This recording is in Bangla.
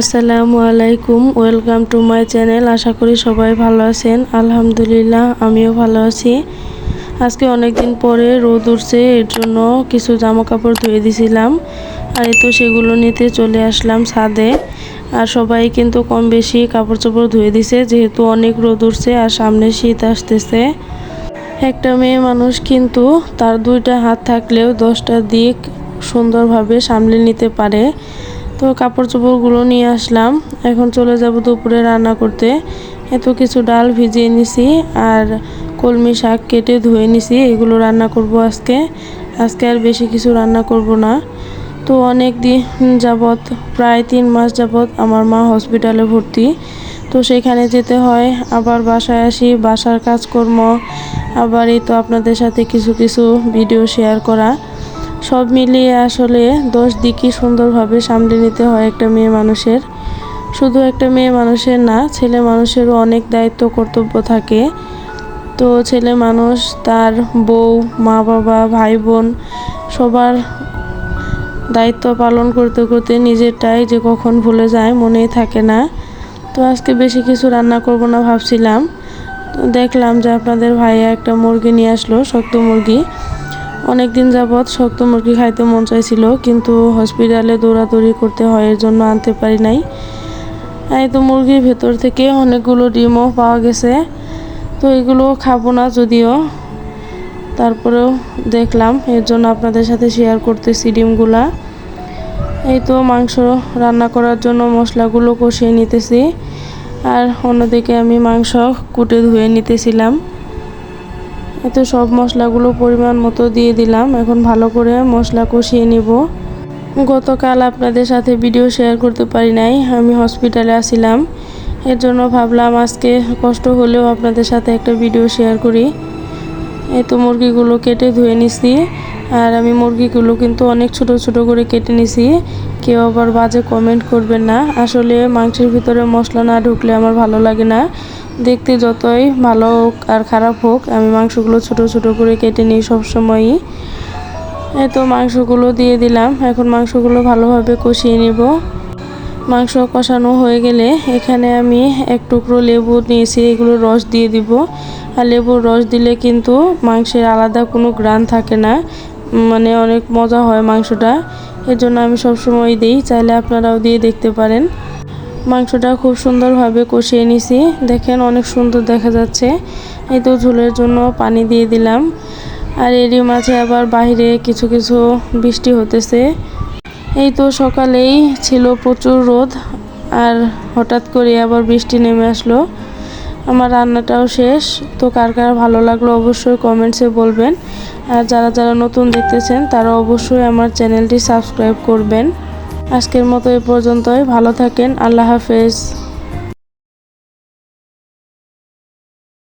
আসসালামু আলাইকুম, ওয়েলকাম টু মাই চ্যানেল। আশা করি সবাই ভালো আছেন। আলহামদুলিল্লাহ, আমিও ভালো আছি। আজকে অনেক দিন পরে রোদ উঠছে, এর জন্য কিছু জামা কাপড় ধুয়ে দিছিলাম। আর তো সেগুলো নিতে চলে আসলাম ছাদে। আর সবাই কিন্তু কম বেশি কাপড় চোপড় ধুয়ে দিছে, যেহেতু অনেক রোদ উঠছে আর সামনে শীত আসতেছে। একটা মেয়ে মানুষ কিন্তু তার দুইটা হাত থাকলেও দশটা দিক সুন্দরভাবে সামলে নিতে পারে। তো কাপড় চোপড়গুলো নিয়ে আসলাম। এখন চলে যাব দুপুরে রান্না করতে। এত কিছু ডাল ভিজিয়ে নিছি আর কলমি শাক কেটে ধুয়ে নিছি। এগুলো রান্না করব আজকে। আজকে আর বেশি কিছু রান্না করব না। তো অনেক দিন যাবৎ, প্রায় তিন মাস যাবৎ আমার মা হসপিটালে ভর্তি। তো সেখানে যেতে হয়, আবার বাসায় আসি, বাসার কাজকর্ম। আবার এই তো আপনাদের সাথে কিছু কিছু ভিডিও শেয়ার করা। সব মিলিয়ে আসলে দশ দিকই সুন্দরভাবে সামলে নিতে হয় একটা মেয়ে মানুষের। শুধু একটা মেয়ে মানুষের না, ছেলে মানুষেরও অনেক দায়িত্ব, কর্তব্য থাকে। তো ছেলে মানুষ, তার বউ মা বাবা ভাই বোন সবার দায়িত্ব পালন করতে করতে নিজেরটাই যে কখন ভুলে যায় মনেই থাকে না। তো আজকে বেশি কিছু রান্না করব না ভাবছিলাম। দেখলাম যে আপনাদের ভাইয়া একটা মুরগি নিয়ে আসলো, শক্ত মুরগি। অনেক দিন যাবৎ শক্ত মুরগি খাইতে মন চাইছিল, কিন্তু হসপিটালে দৌড়াদৌড়ি করতে হয়, এর জন্য আনতে পারি নাই। এই তো মুরগির ভেতর থেকে অনেকগুলো ডিমও পাওয়া গেছে। তো এগুলো খাব না যদিও। তারপরেও দেখলাম, এর জন্য আপনাদের সাথে শেয়ার করতেছি ডিমগুলা। এই তো মাংস রান্না করার জন্য মশলাগুলো কষিয়ে নিতেছি। আর অন্যদিকে আমি মাংস কুটে ধুয়ে নিতেছিলাম। এতে সব মশলাগুলো পরিমাণ মতো দিয়ে দিলাম। এখন ভালো করে মশলা কষিয়ে নিব। গতকাল আপনাদের সাথে ভিডিও শেয়ার করতে পারি নাই, আমি হসপিটালে আসিলাম। এর জন্য ভাবলাম আজকে কষ্ট হলেও আপনাদের সাথে একটা ভিডিও শেয়ার করি। এই তো মুরগিগুলো কেটে ধুয়ে নিছি আর আমি মুরগিগুলো কিন্তু অনেক ছোট ছোট করে কেটে নিছি। কেউ আবার বাজে কমেন্ট করবেন না। আসলে মাংসের ভিতরে মশলা না ঢুকলে আমার ভালো লাগে না। দেখতে যতই ভালো হোক আর খারাপ হোক, আমি মাংসগুলো ছোট ছোট করে কেটে নিই সবসময়ই। এই তো মাংসগুলো দিয়ে দিলাম। এখন মাংসগুলো ভালোভাবে কষিয়ে নিব। মাংস কষানো হয়ে গেলে এখানে আমি এক টুকরো লেবু নিয়েছি, এগুলো রস দিয়ে দিব। আর লেবুর রস দিলে কিন্তু মাংসের আলাদা কোনো গ্রান থাকে না মানে অনেক মজা হয় মাংসটা। এর জন্য আমি সবসময় দিই, চাইলে আপনারাও দিয়ে দেখতে পারেন। মাংসটা খুব সুন্দরভাবে কষিয়ে নিছি। দেখেন অনেক সুন্দর দেখা যাচ্ছে। এই তো ঝোলের জন্য পানি দিয়ে দিলাম। আর এরই মাঝে আবার বাইরে কিছু কিছু বৃষ্টি হতেছে। এই তো সকালেই ছিল প্রচুর রোদ আর হঠাৎ করে আবার বৃষ্টি নেমে আসলো। আমার রান্নাটাও শেষ। তো কার কার ভালো লাগল অবশ্যই কমেন্টসে বলবেন। আর যারা যারা নতুন দেখতেছেন, তারা অবশ্যই আমার চ্যানেলটি সাবস্ক্রাইব করবেন। আজকের মতো এ পর্যন্তই। ভালো থাকেন। আল্লাহ হাফেজ।